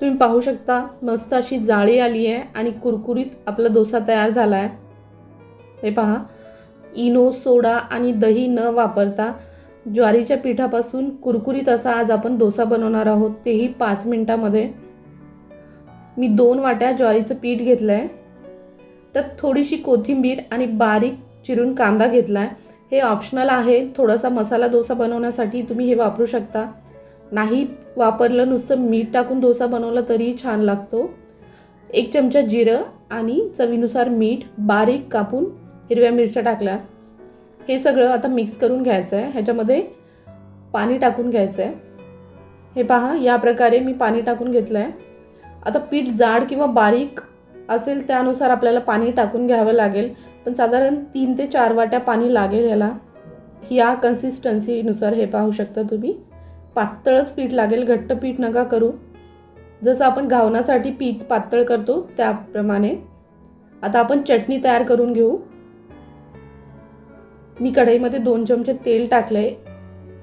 तुम्ही पाहू शकता मस्त अशी जाळी आली आहे आणि कुरकुरीत आपला डोसा तयार झाला आहे हे पहा इनो सोडा आणि दही न वापरता ज्वारीच्या पिठापासून कुरकुरीत असा आज आपण डोसा बनवणार आहोत. तेही पाच मिनटामध्ये. मी दोन वाट्या ज्वारीचं पीठ घेतलं आहे त्यात थोडीशी कोथिंबीर आणि बारीक चिरून कांदा घेतला आहे हे ऑप्शनल आहे. थोडासा मसाला डोसा बनवण्यासाठी तुम्ही हे वापरू शकता. नाही वापरलं नुसतं मीठ टाकून डोसा बनवला तरीही छान लागतो. एक चमचा जिरं आणि चवीनुसार मीठ बारीक कापून हिरव्या मिरच्या टाकल्या. हे सगळं आता मिक्स करून घ्यायचं आहे ह्याच्यामध्ये पाणी टाकून घ्यायचं आहे हे पहा या प्रकारे मी पाणी टाकून घेतलं आहे आता पीठ जाड किंवा बारीक असेल त्यानुसार आपल्याला पाणी टाकून घ्यावं लागेल. पण साधारण तीन ते चार वाट्या पाणी लागेल ह्याला. या कन्सिस्टन्सीनुसार हे पाहू शकता तुम्ही. पातळच पीठ लागेल घट्ट पीठ नका करू. जसं आपण घावण्यासाठी पीठ पातळ करतो त्याप्रमाणे. आता आपण चटणी तयार करून घेऊ. मी कढईमध्ये दोन चमचे तेल टाकले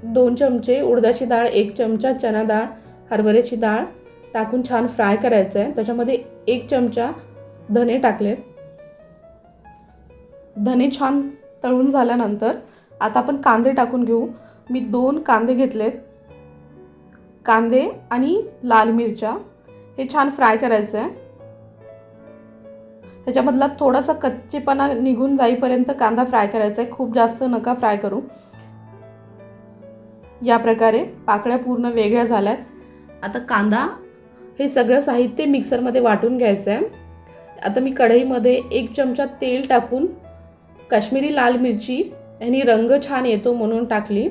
दोन चमचे उडदाची डाळ एक चमचा चना डाळ हरभऱ्याची डाळ टाकून छान फ्राय करायचं आहे त्याच्यामध्ये एक चमचा धने टाकले धने छान तळून झाल्यानंतर आता आपण कांदे टाकून घेऊ. मी दोन कांदे घेतलेत. कांदे आणि लाल मिरच्या हे छान फ्राय करायचं आहे ह्याच्यामधला थोडासा कच्चेपणा निघून जाईपर्यंत कांदा फ्राय करायचा आहे खूप जास्त नका फ्राय करू. या प्रकारे पाकळ्या पूर्ण वेगळ्या झाल्यात. आता कांदा हे सगळं साहित्य मिक्सरमध्ये वाटून घ्यायचं आहे आता मी कढईमध्ये एक चमचा तेल टाकून काश्मीरी लाल मिरची ह्यानी रंग छान येतो म्हणून टाकली.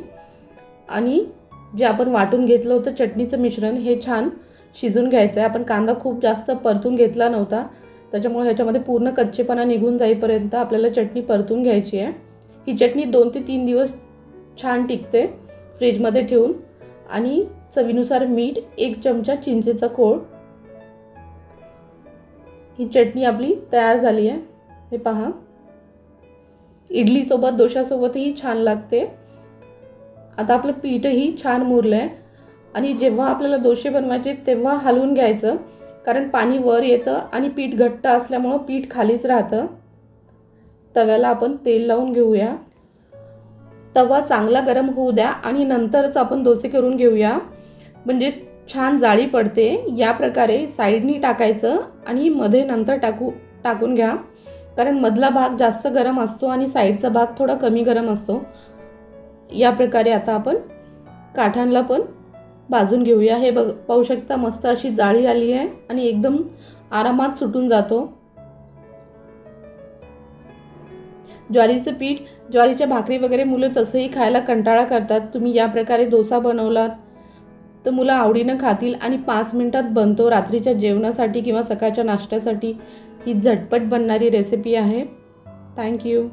आणि जे आपण वाटून घेतलं होतं चटणीचं मिश्रण हे छान शिजून घ्यायचं आहे आपण कांदा खूप जास्त परतून घेतला नव्हता. त्याच्यामुळे ह्याच्यामध्ये पूर्ण कच्चेपणा निघून जाईपर्यंत आपल्याला चटणी परतून घ्यायची आहे. ही चटणी दोन ते तीन दिवस छान टिकते फ्रीजमध्ये ठेवून. आणि चवीनुसार मीठ एक चमचा चिंचेचा कोळ ही चटणी आपली तयार झाली आहे. हे पहा. इडलीसोबत डोशासोबतही छान लागते. आता आपलं पीठही छान मुरलं आहे आणि जेव्हा आपल्याला दोसे बनवायचे तेव्हा हलवून घ्यायचं. कारण पाणी वर येतं आणि पीठ घट्ट असल्यामुळं पीठ खालीच राहतं. तव्याला आपण तेल लावून घेऊया. तवा चांगला गरम होऊ द्या आणि नंतरच आपण डोसे करून घेऊया. म्हणजे छान जाळी पडते. या प्रकारे साईडनी टाकायचं आणि मध्ये नंतर टाकू टाकून घ्या. कारण मधला भाग जास्त गरम असतो आणि साईडचा भाग थोडा कमी गरम असतो. या प्रकारे आता आपण काठांना पण भाजून घेऊया. हे बघ पाहू शकता मस्त अशी जाळी आली आहे आणि एकदम आरामात सुटून जातो. ज्वारीचं पीठ ज्वारीच्या भाकरी वगैरे मुलं तसंही खायला कंटाळा करतात. तुम्ही या प्रकारे डोसा बनवलात तर मुलं आवडीनं खातील आणि पाच मिनटात बनतो. रात्रीच्या जेवणासाठी किंवा सकाळच्या नाश्त्यासाठी ही झटपट बनणारी रेसिपी आहे. थँक्यू